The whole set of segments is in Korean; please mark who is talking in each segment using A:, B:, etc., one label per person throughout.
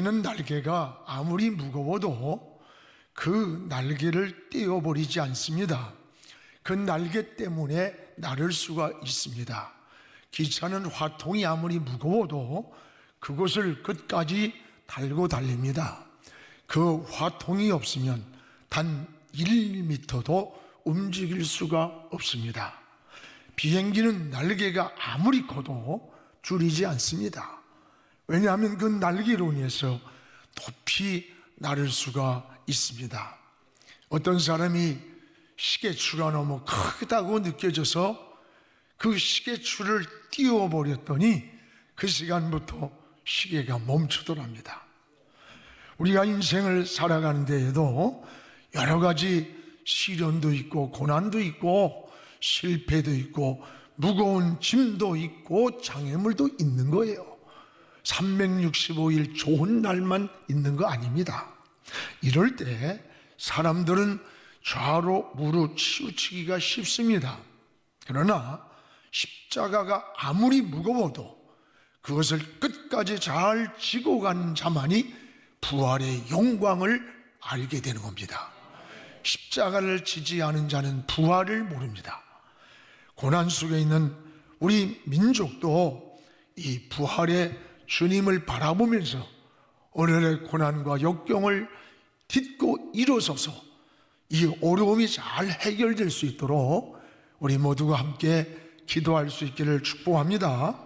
A: 새는 날개가 아무리 무거워도 그 날개를 떼어버리지 않습니다. 그 날개 때문에 나를 수가 있습니다. 기차는 화통이 아무리 무거워도 그것을 끝까지 달고 달립니다. 그 화통이 없으면 단 1m도 움직일 수가 없습니다. 비행기는 날개가 아무리 커도 줄이지 않습니다. 왜냐하면 그 날개로 인해서 높이 나를 수가 있습니다. 어떤 사람이 시계추가 너무 크다고 느껴져서 그 시계추를 띄워버렸더니 그 시간부터 시계가 멈추더랍니다. 우리가 인생을 살아가는 데에도 여러 가지 시련도 있고 고난도 있고 실패도 있고 무거운 짐도 있고 장애물도 있는 거예요. 365일 좋은 날만 있는 거 아닙니다. 이럴 때 사람들은 좌로 무로 치우치기가 쉽습니다. 그러나 십자가가 아무리 무거워도 그것을 끝까지 잘 지고 간 자만이 부활의 영광을 알게 되는 겁니다. 십자가를 지지 않은 자는 부활을 모릅니다. 고난 속에 있는 우리 민족도 이 부활의 주님을 바라보면서 오늘의 고난과 역경을 딛고 일어서서 이 어려움이 잘 해결될 수 있도록 우리 모두가 함께 기도할 수 있기를 축복합니다.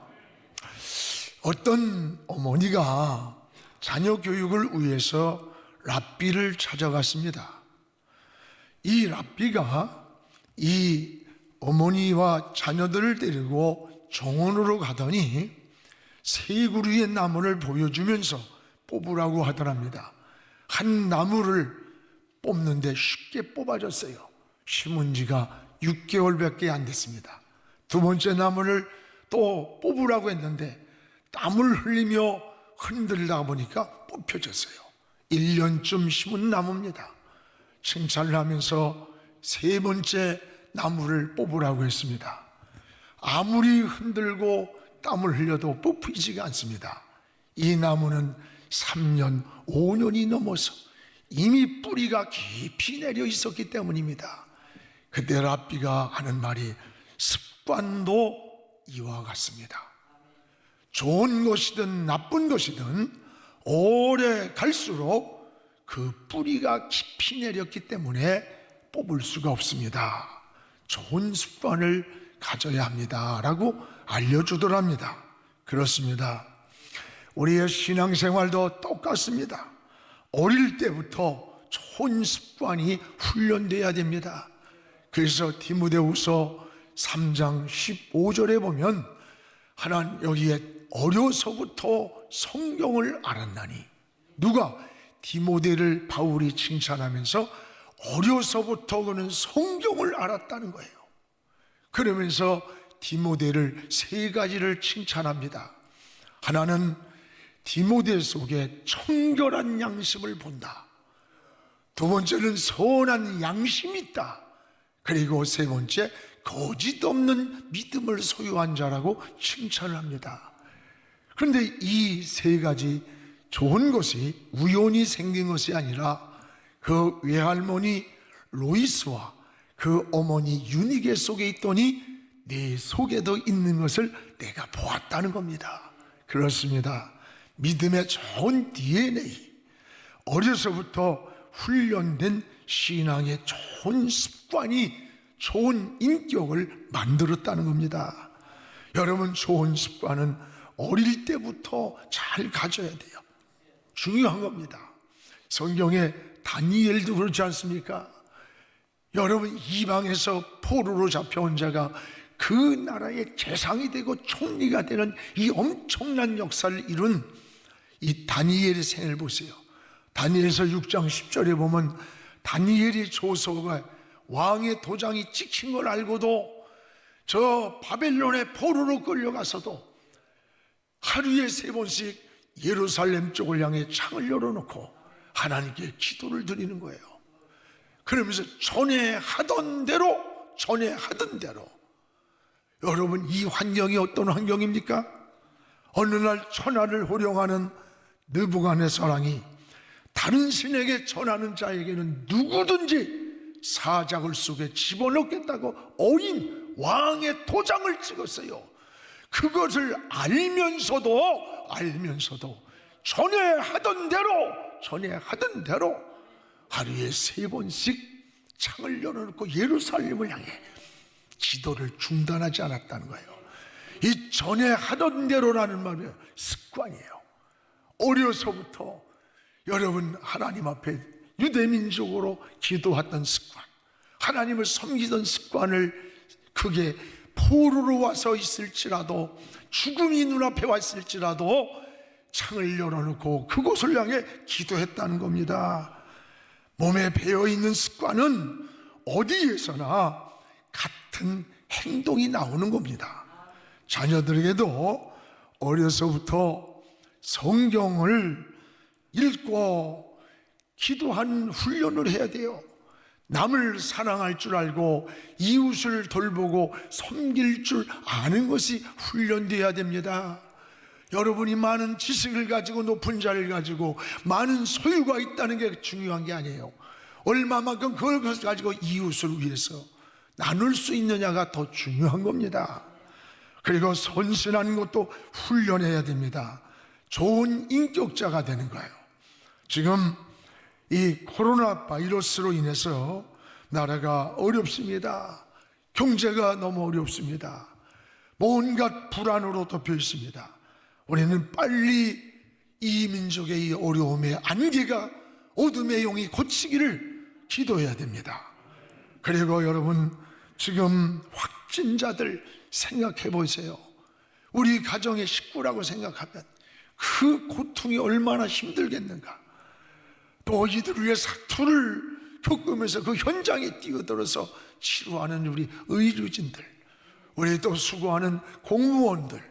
A: 어떤 어머니가 자녀 교육을 위해서 랍비를 찾아갔습니다. 이 랍비가 이 어머니와 자녀들을 데리고 정원으로 가더니 세 그루의 나무를 보여주면서 뽑으라고 하더랍니다. 한 나무를 뽑는데 쉽게 뽑아졌어요. 심은 지가 6개월밖에 안 됐습니다. 두 번째 나무를 또 뽑으라고 했는데 땀을 흘리며 흔들다 보니까 뽑혀졌어요. 1년쯤 심은 나무입니다. 칭찬을 하면서 세 번째 나무를 뽑으라고 했습니다. 아무리 흔들고 땀을 흘려도 뽑히지가 않습니다. 이 나무는 3년, 5년이 넘어서 이미 뿌리가 깊이 내려 있었기 때문입니다. 그때 랍비가 하는 말이 습관도 이와 같습니다. 좋은 것이든 나쁜 것이든 오래 갈수록 그 뿌리가 깊이 내렸기 때문에 뽑을 수가 없습니다. 좋은 습관을 가져야 합니다. 라고 알려주더랍니다. 그렇습니다. 우리의 신앙생활도 똑같습니다. 어릴 때부터 좋은 습관이 훈련돼야 됩니다. 그래서 디모데후서 3장 15절에 보면 하나님 여기에 어려서부터 성경을 알았나니 누가 디모데를 바울이 칭찬하면서 어려서부터 그는 성경을 알았다는 거예요. 그러면서 디모데를 세 가지를 칭찬합니다. 하나는 디모데 속에 청결한 양심을 본다. 두 번째는 선한 양심이 있다. 그리고 세 번째 거짓 없는 믿음을 소유한 자라고 칭찬을 합니다. 그런데 이 세 가지 좋은 것이 우연히 생긴 것이 아니라 그 외할머니 로이스와 그 어머니 유니게 속에 있더니 내 속에도 있는 것을 내가 보았다는 겁니다. 그렇습니다. 믿음의 좋은 DNA, 어려서부터 훈련된 신앙의 좋은 습관이 좋은 인격을 만들었다는 겁니다. 여러분, 좋은 습관은 어릴 때부터 잘 가져야 돼요. 중요한 겁니다. 성경에 다니엘도 그렇지 않습니까? 여러분, 이방에서 포로로 잡혀온 자가 그 나라의 재상이 되고 총리가 되는 이 엄청난 역사를 이룬 이 다니엘의 생을 보세요. 다니엘서 6장 10절에 보면 다니엘의 조서가 왕의 도장이 찍힌 걸 알고도 저 바벨론의 포로로 끌려가서도 하루에 세 번씩 예루살렘 쪽을 향해 창을 열어놓고 하나님께 기도를 드리는 거예요. 그러면서 전에 하던 대로, 전에 하던 대로. 여러분, 이 환경이 어떤 환경입니까? 어느 날 천하를 호령하는 느부갓네살랑이 다른 신에게 전하는 자에게는 누구든지 사자굴 속에 집어넣겠다고 어린 왕의 도장을 찍었어요. 그것을 알면서도 알면서도 전에 하던 대로 전에 하던 대로 하루에 세 번씩 창을 열어놓고 예루살렘을 향해 기도를 중단하지 않았다는 거예요. 이 전에 하던 대로라는 말이 습관이에요. 어려서부터 여러분 하나님 앞에 유대민족으로 기도했던 습관, 하나님을 섬기던 습관을 그게 포로로 와서 있을지라도 죽음이 눈앞에 왔을지라도 창을 열어놓고 그곳을 향해 기도했다는 겁니다. 몸에 배어 있는 습관은 어디에서나 같은 행동이 나오는 겁니다. 자녀들에게도 어려서부터 성경을 읽고 기도하는 훈련을 해야 돼요. 남을 사랑할 줄 알고 이웃을 돌보고 섬길 줄 아는 것이 훈련되어야 됩니다. 여러분이 많은 지식을 가지고 높은 자를 가지고 많은 소유가 있다는 게 중요한 게 아니에요. 얼마만큼 그걸 가지고 이웃을 위해서 나눌 수 있느냐가 더 중요한 겁니다. 그리고 선신하는 것도 훈련해야 됩니다. 좋은 인격자가 되는 거예요. 지금 이 코로나 바이러스로 인해서 나라가 어렵습니다. 경제가 너무 어렵습니다. 뭔가 불안으로 덮여 있습니다. 우리는 빨리 이 민족의 이 어려움의 안개가 어둠의 용이 고치기를 기도해야 됩니다. 그리고 여러분 지금 확진자들 생각해 보세요. 우리 가정의 식구라고 생각하면 그 고통이 얼마나 힘들겠는가. 또 이들을 위해 사투를 겪으면서 그 현장에 뛰어들어서 치료하는 우리 의료진들, 우리 또 수고하는 공무원들,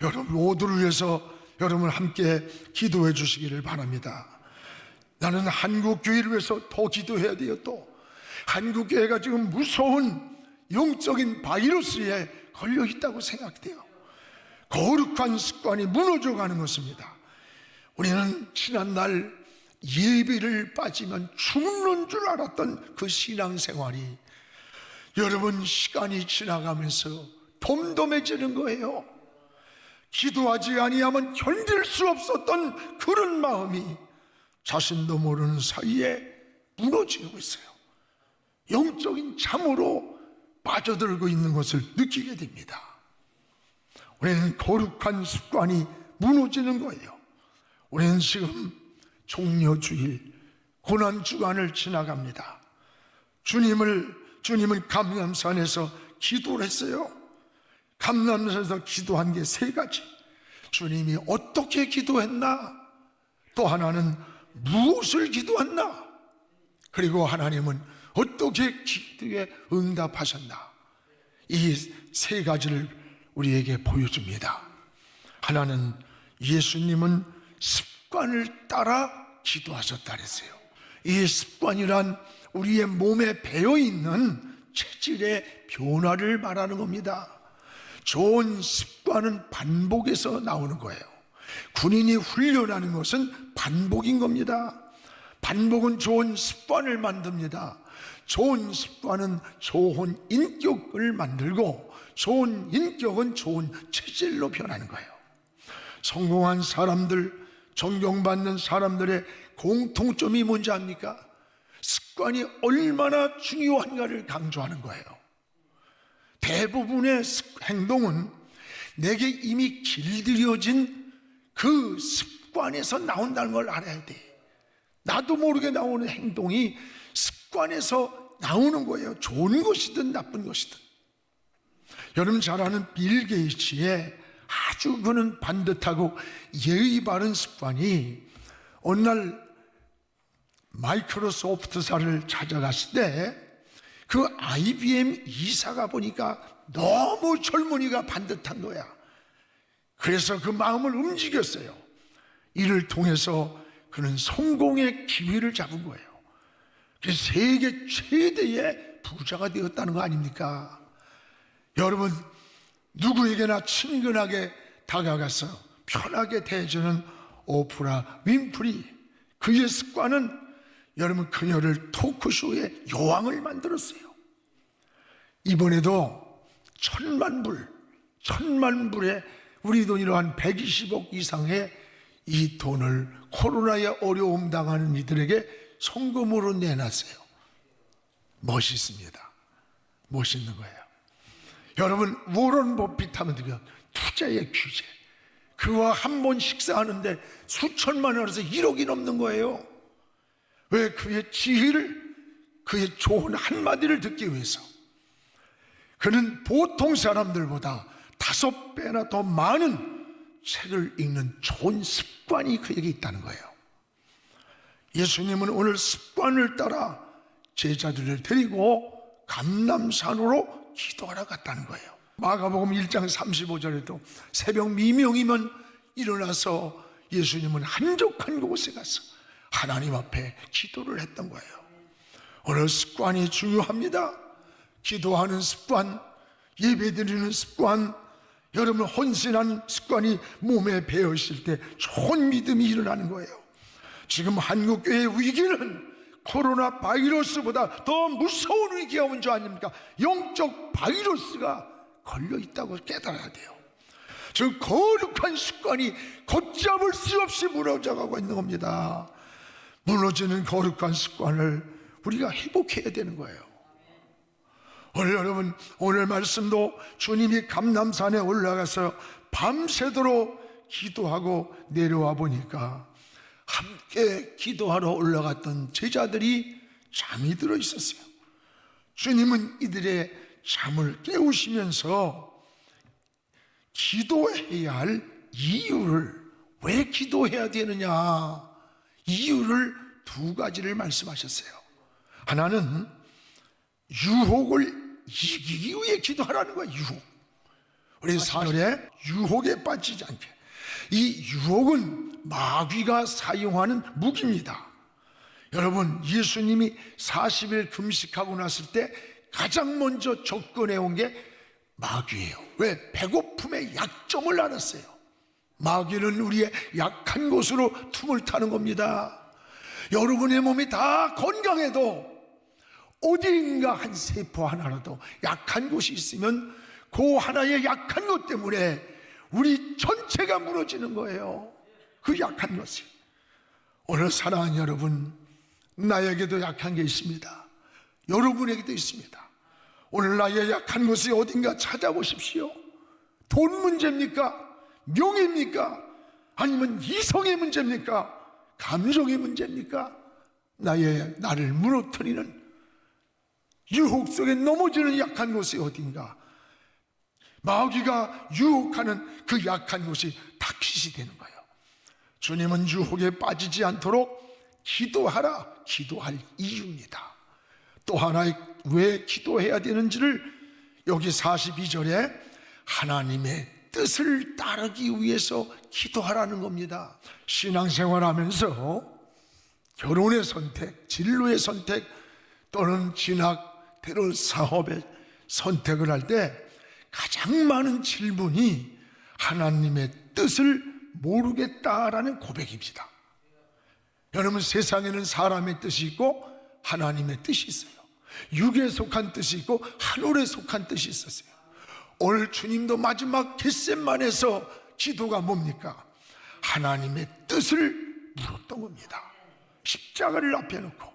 A: 여러분 모두를 위해서 여러분 함께 기도해 주시기를 바랍니다. 나는 한국 교회를 위해서 더 기도해야 돼요. 또 한국 교회가 지금 무서운 영적인 바이러스에 걸려 있다고 생각돼요. 거룩한 습관이 무너져 가는 것입니다. 우리는 지난날 예배를 빠지면 죽는 줄 알았던 그 신앙생활이 여러분 시간이 지나가면서 덤덤해지는 거예요. 기도하지 아니하면 견딜 수 없었던 그런 마음이 자신도 모르는 사이에 무너지고 있어요. 영적인 잠으로 빠져들고 있는 것을 느끼게 됩니다. 우리는 거룩한 습관이 무너지는 거예요. 우리는 지금 종려 주일 고난 주간을 지나갑니다. 주님을 주님은 감람산에서 기도를 했어요. 감람산에서 기도한 게 세 가지. 주님이 어떻게 기도했나? 또 하나는 무엇을 기도했나? 그리고 하나님은 어떻게 기도에 응답하셨나? 이 세 가지를 우리에게 보여줍니다. 하나는 예수님은 습관을 따라 기도하셨다 그랬어요. 이 습관이란 우리의 몸에 배어 있는 체질의 변화를 말하는 겁니다. 좋은 습관은 반복에서 나오는 거예요. 군인이 훈련하는 것은 반복인 겁니다. 반복은 좋은 습관을 만듭니다. 좋은 습관은 좋은 인격을 만들고 좋은 인격은 좋은 체질로 변하는 거예요. 성공한 사람들, 존경받는 사람들의 공통점이 뭔지 압니까? 습관이 얼마나 중요한가를 강조하는 거예요. 대부분의 습- 행동은 내게 이미 길들여진 그 습관에서 나온다는 걸 알아야 돼. 나도 모르게 나오는 행동이 습관에서 나오는 거예요. 좋은 것이든 나쁜 것이든. 여러분 잘 아는 빌 게이츠의 아주 그는 반듯하고 예의 바른 습관이 어느 날 마이크로소프트사를 찾아갔을 때 그 IBM 이사가 보니까 너무 젊은이가 반듯한 거야. 그래서 그 마음을 움직였어요. 이를 통해서 그는 성공의 기회를 잡은 거예요. 세계 최대의 부자가 되었다는 거 아닙니까? 여러분, 누구에게나 친근하게 다가가서 편하게 대해주는 오프라 윈프리 그의 습관은 여러분 그녀를 토크쇼의 여왕을 만들었어요. 이번에도 천만 불, 천만 불에 우리 돈으로 한 120억 이상의 이 돈을 코로나에 어려움 당하는 이들에게 송금으로 내놨어요. 멋있습니다. 멋있는 거예요. 여러분 워런 버핏 하면 되면 투자의 규제. 그와 한 번 식사하는데 수천만 원에서 1억이 넘는 거예요. 왜 그의 지혜를 그의 좋은 한마디를 듣기 위해서 그는 보통 사람들보다 다섯 배나 더 많은 책을 읽는 좋은 습관이 그에게 있다는 거예요. 예수님은 오늘 습관을 따라 제자들을 데리고 감남산으로 기도하러 갔다는 거예요. 마가복음 1장 35절에도 새벽 미명이면 일어나서 예수님은 한적한 곳에 가서 하나님 앞에 기도를 했던 거예요. 오늘 습관이 중요합니다. 기도하는 습관, 예배 드리는 습관, 여러분 헌신하는 습관이 몸에 배어 있을 때 좋은 믿음이 일어나는 거예요. 지금 한국교회의 위기는 코로나 바이러스보다 더 무서운 위기가 온 줄 아닙니까? 영적 바이러스가 걸려 있다고 깨달아야 돼요. 저 거룩한 습관이 걷잡을 수 없이 무너져가고 있는 겁니다. 무너지는 거룩한 습관을 우리가 회복해야 되는 거예요. 오늘 여러분 오늘 말씀도 주님이 감남산에 올라가서 밤새도록 기도하고 내려와 보니까 함께 기도하러 올라갔던 제자들이 잠이 들어 있었어요. 주님은 이들의 잠을 깨우시면서 기도해야 할 이유를 왜 기도해야 되느냐 이유를 두 가지를 말씀하셨어요. 하나는 유혹을 이기기 위해 기도하라는 거야 유혹. 우리 사절에 유혹에 빠지지 않게. 이 유혹은 마귀가 사용하는 무기입니다. 여러분 예수님이 40일 금식하고 났을 때 가장 먼저 접근해 온 게 마귀예요. 왜? 배고픔의 약점을 알았어요. 마귀는 우리의 약한 곳으로 tum을 타는 겁니다. 여러분의 몸이 다 건강해도 어디인가 한 세포 하나라도 약한 곳이 있으면 그 하나의 약한 것 때문에 우리 전체가 무너지는 거예요. 그 약한 것이. 오늘 사랑하는 여러분, 나에게도 약한 게 있습니다. 여러분에게도 있습니다. 오늘 나의 약한 것이 어딘가 찾아보십시오. 돈 문제입니까? 명예입니까? 아니면 이성의 문제입니까? 감정의 문제입니까? 나의 나를 무너뜨리는 유혹 속에 넘어지는 약한 곳이 어딘가? 마귀가 유혹하는 그 약한 곳이 타깃이 되는 거예요. 주님은 유혹에 빠지지 않도록 기도하라, 기도할 이유입니다. 또 하나 왜 기도해야 되는지를 여기 42절에 하나님의 뜻을 따르기 위해서 기도하라는 겁니다. 신앙생활 하면서 결혼의 선택, 진로의 선택 또는 진학, 때론 사업의 선택을 할 때 가장 많은 질문이 하나님의 뜻을 모르겠다라는 고백입니다. 여러분 세상에는 사람의 뜻이 있고 하나님의 뜻이 있어요. 육에 속한 뜻이 있고 하늘에 속한 뜻이 있었어요. 오늘 주님도 마지막 겟셋만에서 기도가 뭡니까? 하나님의 뜻을 물었던 겁니다. 십자가를 앞에 놓고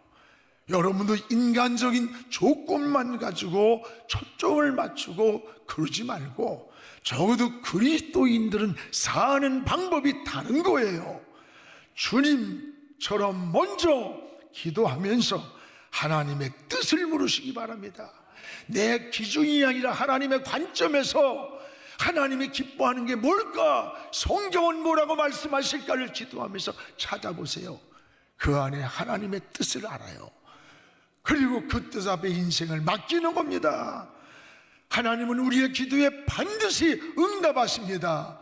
A: 여러분도 인간적인 조건만 가지고 초점을 맞추고 그러지 말고 적어도 그리스도인들은 사는 방법이 다른 거예요. 주님처럼 먼저 기도하면서 하나님의 뜻을 물으시기 바랍니다. 내 기준이 아니라 하나님의 관점에서 하나님이 기뻐하는 게 뭘까? 성경은 뭐라고 말씀하실까를 기도하면서 찾아보세요. 그 안에 하나님의 뜻을 알아요. 그리고 그 뜻 앞에 인생을 맡기는 겁니다. 하나님은 우리의 기도에 반드시 응답하십니다.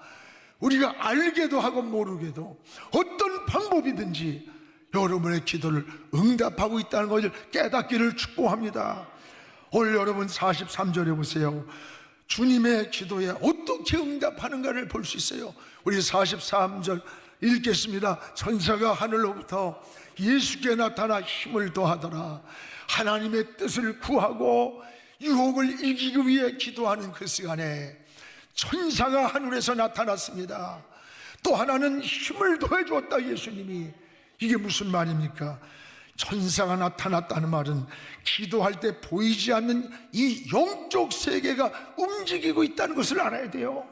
A: 우리가 알게도 하고 모르게도 어떤 방법이든지 여러분의 기도를 응답하고 있다는 것을 깨닫기를 축복합니다. 오늘 여러분 43절에 보세요. 주님의 기도에 어떻게 응답하는가를 볼 수 있어요. 우리 43절 읽겠습니다. 천사가 하늘로부터 예수께 나타나 힘을 더하더라. 하나님의 뜻을 구하고 유혹을 이기기 위해 기도하는 그 시간에 천사가 하늘에서 나타났습니다. 또 하나는 힘을 더해 주었다 예수님이 이게 무슨 말입니까? 천사가 나타났다는 말은 기도할 때 보이지 않는 이 영적 세계가 움직이고 있다는 것을 알아야 돼요.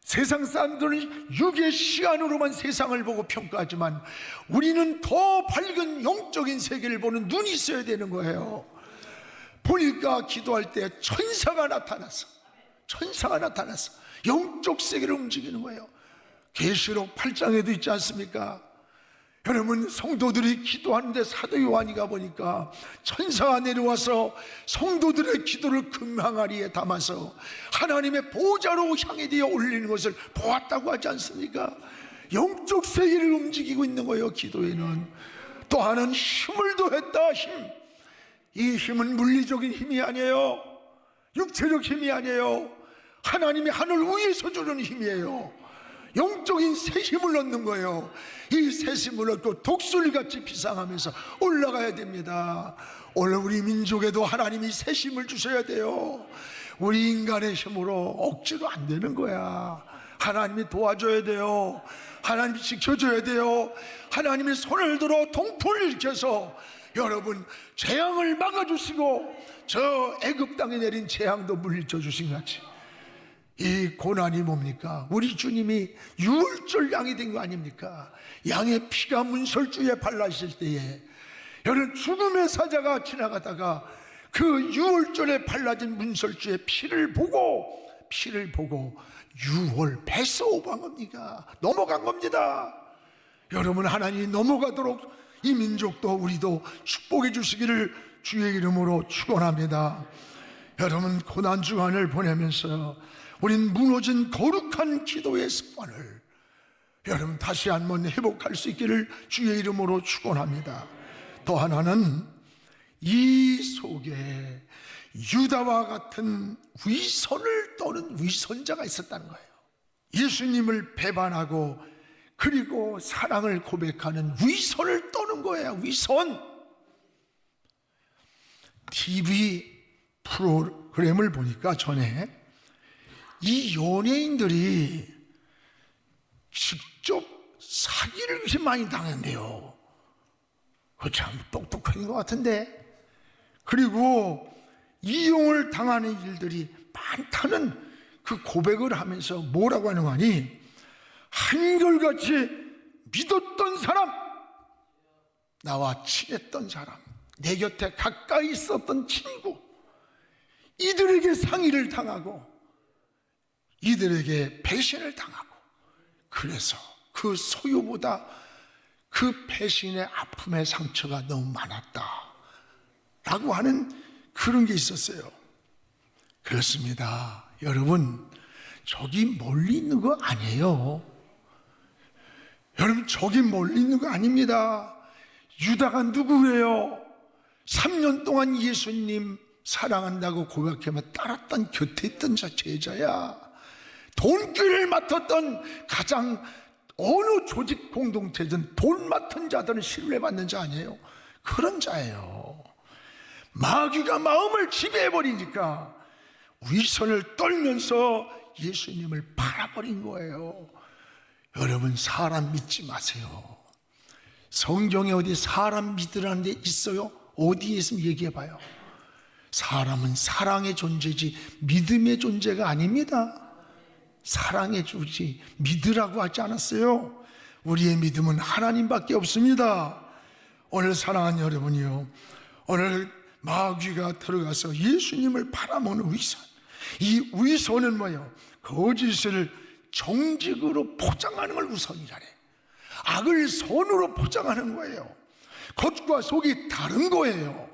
A: 세상 사람들은 육의 시간으로만 세상을 보고 평가하지만 우리는 더 밝은 영적인 세계를 보는 눈이 있어야 되는 거예요. 보니까 기도할 때 천사가 나타났어. 천사가 나타났어. 영적 세계를 움직이는 거예요. 계시록 8장에도 있지 않습니까? 여러분 성도들이 기도하는데 사도 요한이가 보니까 천사가 내려와서 성도들의 기도를 금항아리에 담아서 하나님의 보좌로 향해 되어 올리는 것을 보았다고 하지 않습니까? 영적 세계를 움직이고 있는 거예요 기도에는 또 하나는 힘을 더했다 힘. 이 힘은 물리적인 힘이 아니에요 육체적 힘이 아니에요 하나님이 하늘 위에서 주는 힘이에요 영적인 새 힘을 얻는 거예요. 이새 힘을 얻고 독수리같이 비상하면서 올라가야 됩니다. 오늘 우리 민족에도 하나님이 새 힘을 주셔야 돼요. 우리 인간의 힘으로 억지로 안 되는 거야. 하나님이 도와줘야 돼요. 하나님이 지켜줘야 돼요. 하나님의 손을 들어 동풀을 일으켜서 여러분 재앙을 막아주시고 저 애굽 땅에 내린 재앙도 물리쳐 주신 것 같이 이 고난이 뭡니까? 우리 주님이 유월절 양이 된 거 아닙니까? 양의 피가 문설주에 발라 있을 때에 여러분 죽음의 사자가 지나가다가 그 유월절에 발라진 문설주의 피를 보고 피를 보고 유월 패스 오버한 겁니까? 넘어간 겁니다. 여러분 하나님이 넘어가도록 이 민족도 우리도 축복해 주시기를 주의 이름으로 축원합니다. 여러분 고난 주간을 보내면서 우린 무너진 거룩한 기도의 습관을 여러분 다시 한번 회복할 수 있기를 주의 이름으로 축원합니다. 또 하나는 이 속에 유다와 같은 위선을 떠는 위선자가 있었다는 거예요. 예수님을 배반하고 그리고 사랑을 고백하는 위선을 떠는 거예요. 위선. TV 프로그램을 보니까 전에 이 연예인들이 직접 사기를 그렇게 많이 당한대요. 그참 똑똑한 것 같은데. 그리고 이용을 당하는 일들이 많다는 그 고백을 하면서 뭐라고 하는 거니? 한결같이 믿었던 사람, 나와 친했던 사람, 내 곁에 가까이 있었던 친구, 이들에게 상의를 당하고, 이들에게 배신을 당하고, 그래서 그 소유보다 그 배신의 아픔의 상처가 너무 많았다. 라고 하는 그런 게 있었어요. 그렇습니다. 여러분, 저기 멀리 있는 거 아니에요. 여러분, 저기 멀리 있는 거 아닙니다. 유다가 누구예요? 3년 동안 예수님 사랑한다고 고백하며 따랐던 곁에 있던 자 제자야. 돈귀를 맡았던 가장 어느 조직 공동체든 돈 맡은 자들은 신뢰받는 자 아니에요? 그런 자예요. 마귀가 마음을 지배해버리니까 위선을 떨면서 예수님을 팔아버린 거예요. 여러분, 사람 믿지 마세요. 성경에 어디 사람 믿으라는 데 있어요? 어디에 있으면 얘기해 봐요. 사람은 사랑의 존재지 믿음의 존재가 아닙니다. 사랑해 주지 믿으라고 하지 않았어요. 우리의 믿음은 하나님밖에 없습니다. 오늘 사랑하는 여러분이요. 오늘 마귀가 들어가서 예수님을 팔아먹는 위선. 이 위선은 뭐예요? 거짓을 정직으로 포장하는 걸 위선이라래. 악을 선으로 포장하는 거예요. 겉과 속이 다른 거예요.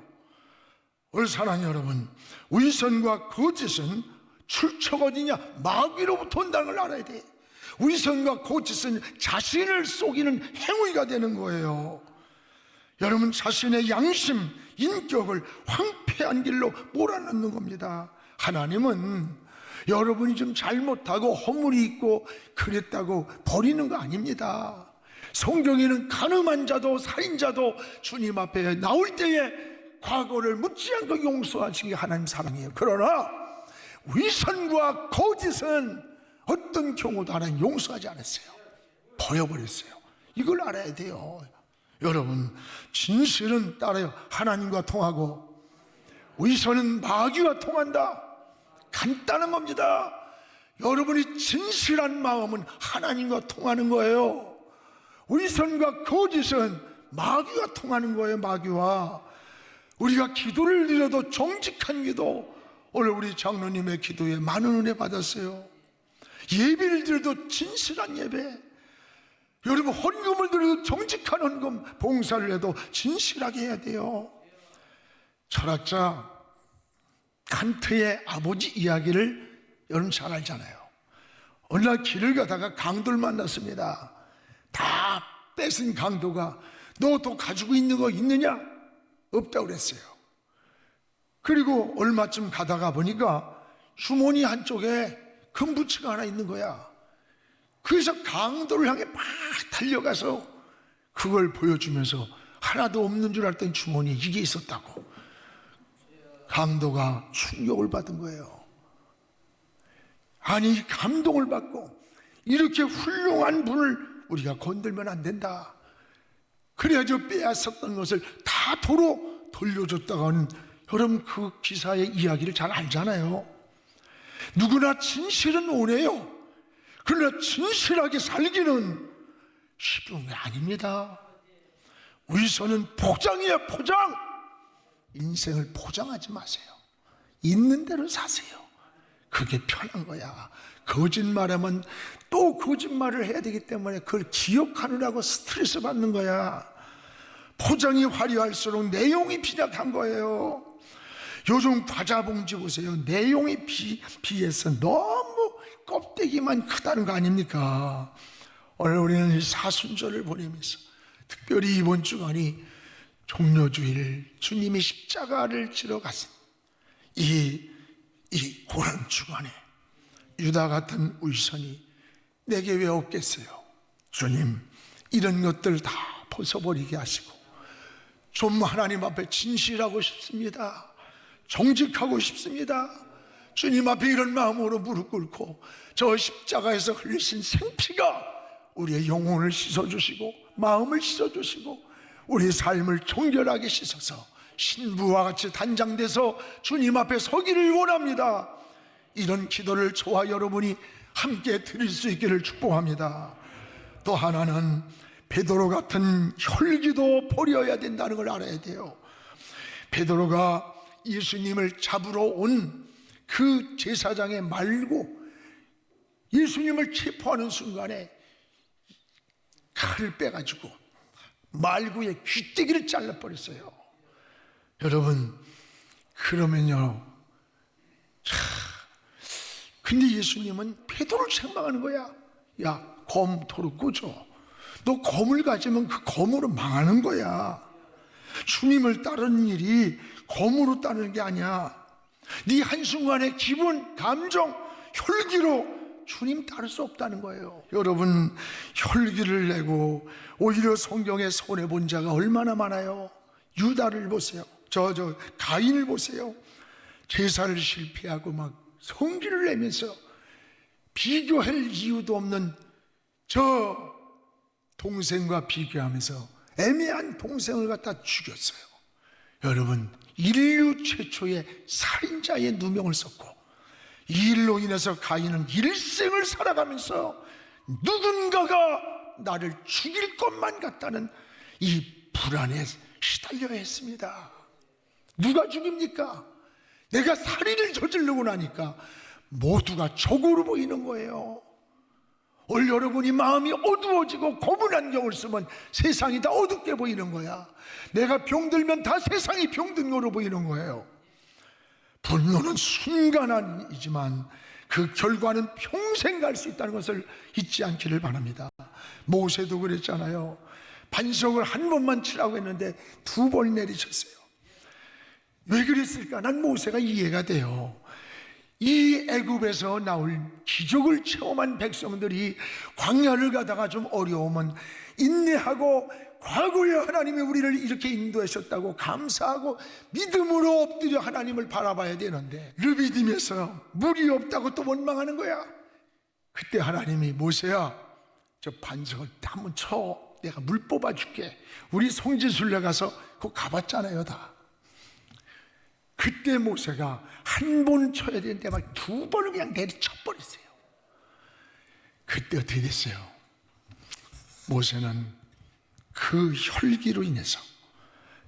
A: 오늘 사랑하는 여러분, 위선과 거짓은 출처가 어디냐? 마귀로부터 온다는 걸 알아야 돼. 위선과 거짓은 자신을 속이는 행위가 되는 거예요. 여러분 자신의 양심, 인격을 황폐한 길로 몰아넣는 겁니다. 하나님은 여러분이 좀 잘못하고 허물이 있고 그랬다고 버리는 거 아닙니다. 성경에는 가늠한 자도 살인자도 주님 앞에 나올 때에 과거를 묻지 않고 용서하신 게 하나님 사랑이에요. 그러나 위선과 거짓은 어떤 경우도 하나님 용서하지 않았어요. 버려버렸어요. 이걸 알아야 돼요. 여러분, 진실은 따라요. 하나님과 통하고 위선은 마귀와 통한다. 간단한 겁니다. 여러분이 진실한 마음은 하나님과 통하는 거예요. 위선과 거짓은 마귀와 통하는 거예요, 마귀와. 우리가 기도를 드려도 정직한 기도, 오늘 우리 장로님의 기도에 많은 은혜 받았어요. 예배를 드려도 진실한 예배. 여러분, 헌금을 드려도 정직한 헌금, 봉사를 해도 진실하게 해야 돼요. 철학자 칸트의 아버지 이야기를 여러분 잘 알잖아요. 어느 날 길을 가다가 강도를 만났습니다. 다 뺏은 강도가 너 또 가지고 있는 거 있느냐? 없다고 그랬어요. 그리고 얼마쯤 가다가 보니까 주머니 한쪽에 금부치가 하나 있는 거야. 그래서 강도를 향해 막 달려가서 그걸 보여주면서 하나도 없는 줄 알았더니 주머니에 이게 있었다고. 강도가 충격을 받은 거예요. 아니, 감동을 받고 이렇게 훌륭한 분을 우리가 건들면 안 된다. 그래야죠. 빼앗았던 것을 다 도로 돌려줬다가는 여러분 그 기사의 이야기를 잘 알잖아요. 누구나 진실은 원해요. 그러나 진실하게 살기는 쉬운 게 아닙니다. 위선은 포장이에요, 포장. 인생을 포장하지 마세요. 있는 대로 사세요. 그게 편한 거야. 거짓말하면 또 거짓말을 해야 되기 때문에 그걸 기억하느라고 스트레스 받는 거야. 포장이 화려할수록 내용이 빈약한 거예요. 요즘 과자 봉지 보세요. 내용이 비, 비해서 너무 껍데기만 크다는 거 아닙니까? 오늘 우리는 이 사순절을 보내면서 특별히 이번 주간이 종료주일 주님이 십자가를 지러 가신 이, 이 고난 주간에 유다 같은 위선이 내게 왜 없겠어요? 주님, 이런 것들 다 벗어버리게 하시고 좀 하나님 앞에 진실하고 싶습니다. 정직하고 싶습니다. 주님 앞에 이런 마음으로 무릎 꿇고 저 십자가에서 흘리신 생피가 우리의 영혼을 씻어주시고 마음을 씻어주시고 우리 삶을 정결하게 씻어서 신부와 같이 단장돼서 주님 앞에 서기를 원합니다. 이런 기도를 저와 여러분이 함께 드릴 수 있기를 축복합니다. 또 하나는 베드로 같은 혈기도 버려야 된다는 걸 알아야 돼요. 베드로가 예수님을 잡으러 온 그 제사장의 말고 예수님을 체포하는 순간에 칼을 빼가지고 말구의 귀때기를 잘라버렸어요. 여러분, 그러면요. 차, 근데 예수님은 베드로를 책망하는 거야. 야, 검 도로 꽂어. 너 검을 가지면 그 검으로 망하는 거야. 주님을 따르는 일이 검으로 따르는 게 아니야. 네 한순간의 기분, 감정, 혈기로 주님 따를 수 없다는 거예요. 여러분, 혈기를 내고 오히려 성경에 손해 본 자가 얼마나 많아요. 유다를 보세요. 저, 저, 가인을 보세요. 제사를 실패하고 막 성기를 내면서 비교할 이유도 없는 저 동생과 비교하면서 애매한 동생을 갖다 죽였어요. 여러분, 인류 최초의 살인자의 누명을 썼고 이 일로 인해서 가인은 일생을 살아가면서 누군가가 나를 죽일 것만 같다는 이 불안에 시달려야 했습니다. 누가 죽입니까? 내가 살인을 저지르고 나니까 모두가 적으로 보이는 거예요. 오늘 여러분이 마음이 어두워지고 고문 안경을 쓰면 세상이 다 어둡게 보이는 거야. 내가 병들면 다 세상이 병든 거로 보이는 거예요. 분노는 순간이지만 그 결과는 평생 갈 수 있다는 것을 잊지 않기를 바랍니다. 모세도 그랬잖아요. 반석을 한 번만 치라고 했는데 두 번 내리셨어요. 왜 그랬을까? 난 모세가 이해가 돼요. 이 애굽에서 나올 기적을 체험한 백성들이 광야를 가다가 좀 어려우면 인내하고 과거에 하나님이 우리를 이렇게 인도하셨다고 감사하고 믿음으로 엎드려 하나님을 바라봐야 되는데 르비딤에서 물이 없다고 또 원망하는 거야. 그때 하나님이 모세야 저 반석을 한번 쳐 내가 물 뽑아줄게. 우리 송지순례 가서 그거 가봤잖아요 다. 그때 모세가 한 번 쳐야 되는데 막 두 번을 그냥 내리쳐버렸어요. 그때 어떻게 됐어요? 모세는 그 혈기로 인해서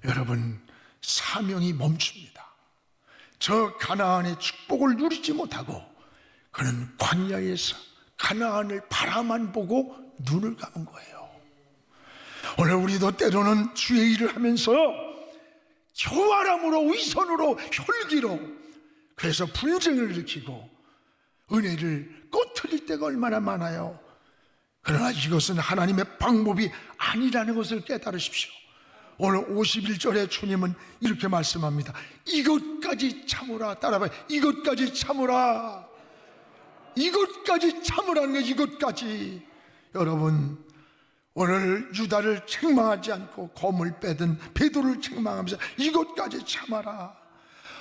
A: 여러분 사명이 멈춥니다. 저 가나안의 축복을 누리지 못하고 그는 광야에서 가나안을 바라만 보고 눈을 감은 거예요. 오늘 우리도 때로는 주의 일을 하면서 교활함으로 위선으로 혈기로 그래서 분쟁을 일으키고 은혜를 꺼트릴 때가 얼마나 많아요. 그러나 이것은 하나님의 방법이 아니라는 것을 깨달으십시오. 오늘 51절에 주님은 이렇게 말씀합니다. 이것까지 참으라. 따라봐요. 이것까지 참으라. 이것까지 참으라는 거 이것까지. 여러분, 오늘 유다를 책망하지 않고 검을 빼든 베드로를 책망하면서 이것까지 참아라.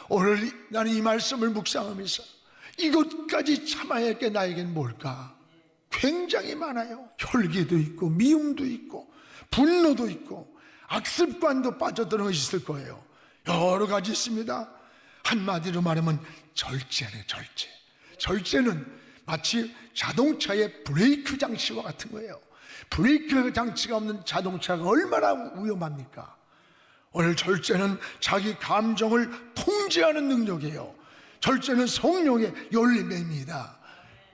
A: 오늘 나는 이 말씀을 묵상하면서 이것까지 참아야 할게 나에겐 뭘까? 굉장히 많아요. 혈기도 있고 미움도 있고 분노도 있고 악습관도 빠져드는 것이 있을 거예요. 여러 가지 있습니다. 한마디로 말하면 절제네 절제. 절제는 마치 자동차의 브레이크 장치와 같은 거예요. 브레이크 장치가 없는 자동차가 얼마나 위험합니까? 오늘 절제는 자기 감정을 통제하는 능력이에요. 절제는 성령의 열림입니다.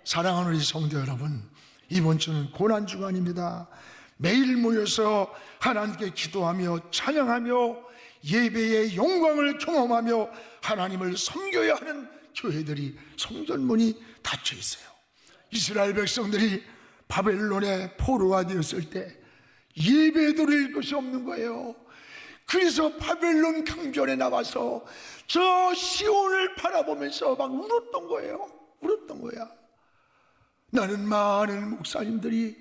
A: 사랑하는 우리 성도 여러분, 이번 주는 고난 주간입니다. 매일 모여서 하나님께 기도하며 찬양하며 예배의 영광을 경험하며 하나님을 섬겨야 하는 교회들이 성전문이 닫혀 있어요. 이스라엘 백성들이 바벨론의 포로가 되었을 때 예배 드릴 것이 없는 거예요. 그래서 바벨론 강변에 나와서 저 시온을 바라보면서 막 울었던 거예요. 울었던 거야. 나는 많은 목사님들이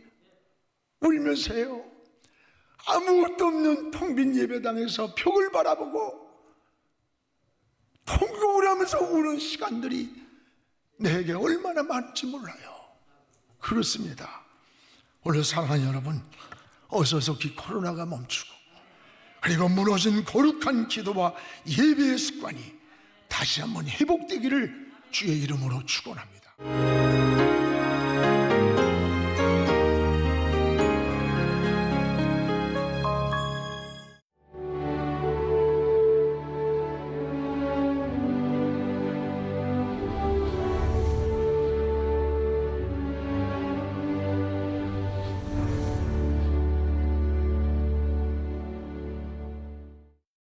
A: 울면서 해요. 아무것도 없는 텅빈 예배당에서 벽을 바라보고 통곡을 하면서 우는 시간들이 내게 얼마나 많은지 몰라요. 그렇습니다. 오늘 사랑하는 여러분, 어서 속히 코로나가 멈추고 그리고 무너진 거룩한 기도와 예배의 습관이 다시 한번 회복되기를 주의 이름으로 축원합니다.